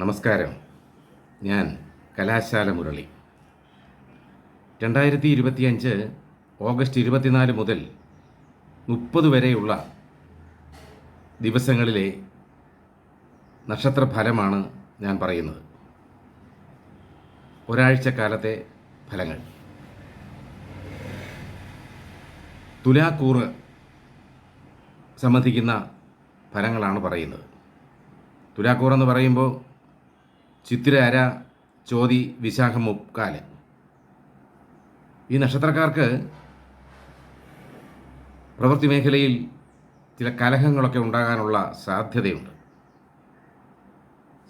നമസ്കാരം. ഞാൻ കലാശാല മുരളി. രണ്ടായിരത്തി ഇരുപത്തിയഞ്ച് ഓഗസ്റ്റ് ഇരുപത്തിനാല് മുതൽ മുപ്പത് വരെയുള്ള ദിവസങ്ങളിലെ നക്ഷത്രഫലമാണ് ഞാൻ പറയുന്നത്. ഒരാഴ്ച കാലത്തെ ഫലങ്ങൾ. തുലാക്കൂറ് സംബന്ധിക്കുന്ന ഫലങ്ങളാണ് പറയുന്നത്. തുലാക്കൂറെന്ന് പറയുമ്പോൾ ചിത്തിര അര ചോതി വിശാഖം മുക്കാൽ ഈ നക്ഷത്രക്കാർക്ക് പ്രവൃത്തി മേഖലയിൽ ചില കലഹങ്ങളൊക്കെ ഉണ്ടാകാനുള്ള സാധ്യതയുണ്ട്.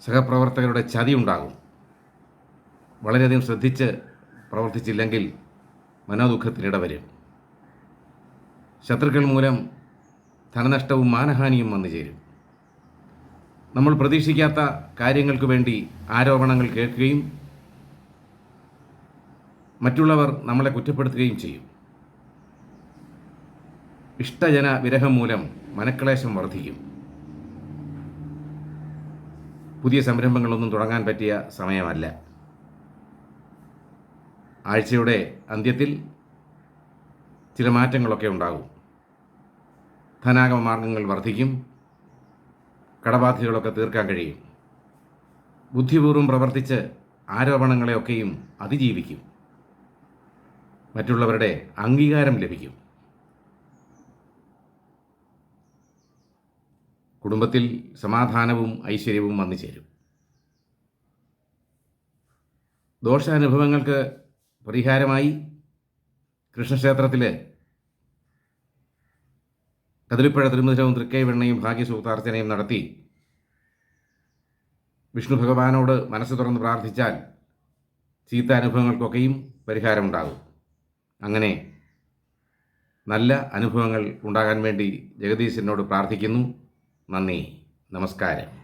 സഹപ്രവർത്തകരുടെ ചതി ഉണ്ടാകും. വളരെയധികം ശ്രദ്ധിച്ച് പ്രവർത്തിച്ചില്ലെങ്കിൽ മനോദുഃഖത്തിനിട വരും. ശത്രുക്കൾ മൂലം ധനനഷ്ടവും മാനഹാനിയും വന്നു ചേരും. നമ്മൾ പ്രതീക്ഷിക്കാത്ത കാര്യങ്ങൾക്ക് വേണ്ടി ആരോപണങ്ങൾ കേൾക്കുകയും മറ്റുള്ളവർ നമ്മളെ കുറ്റപ്പെടുത്തുകയും ചെയ്യും. ഇഷ്ടജന വിരഹം മൂലം മനക്ലേശം വർദ്ധിക്കും. പുതിയ സംരംഭങ്ങളൊന്നും തുടങ്ങാൻ പറ്റിയ സമയമല്ല. ആഴ്ചയുടെ അന്ത്യത്തിൽ ചില മാറ്റങ്ങളൊക്കെ ഉണ്ടാകും. ധനാഗമ മാർഗങ്ങൾ വർദ്ധിക്കും. കടബാധ്യതകളൊക്കെ തീർക്കാൻ കഴിയും. ബുദ്ധിപൂർവം പ്രവർത്തിച്ച് ആരോപണങ്ങളെയൊക്കെയും അതിജീവിക്കും. മറ്റുള്ളവരുടെ അംഗീകാരം ലഭിക്കും. കുടുംബത്തിൽ സമാധാനവും ഐശ്വര്യവും വന്നു ചേരും. ദോഷാനുഭവങ്ങൾക്ക് പരിഹാരമായി കൃഷ്ണക്ഷേത്രത്തിൽ കതിരിപ്പുഴ തിരുമുദ്രവും തൃക്കൈവെണ്ണയും ഭാഗ്യസൂക്താർച്ചനയും നടത്തി. വിഷ്ണു ഭഗവാനോട് മനസ്സ് തുറന്ന് പ്രാർത്ഥിച്ചാൽ ചീത്ത അനുഭവങ്ങൾക്കൊക്കെയും പരിഹാരമുണ്ടാകും. അങ്ങനെ നല്ല അനുഭവങ്ങൾ ഉണ്ടാകാൻ വേണ്ടി ജഗദീശനോട് പ്രാർത്ഥിക്കുന്നു. നന്ദി. നമസ്കാരം.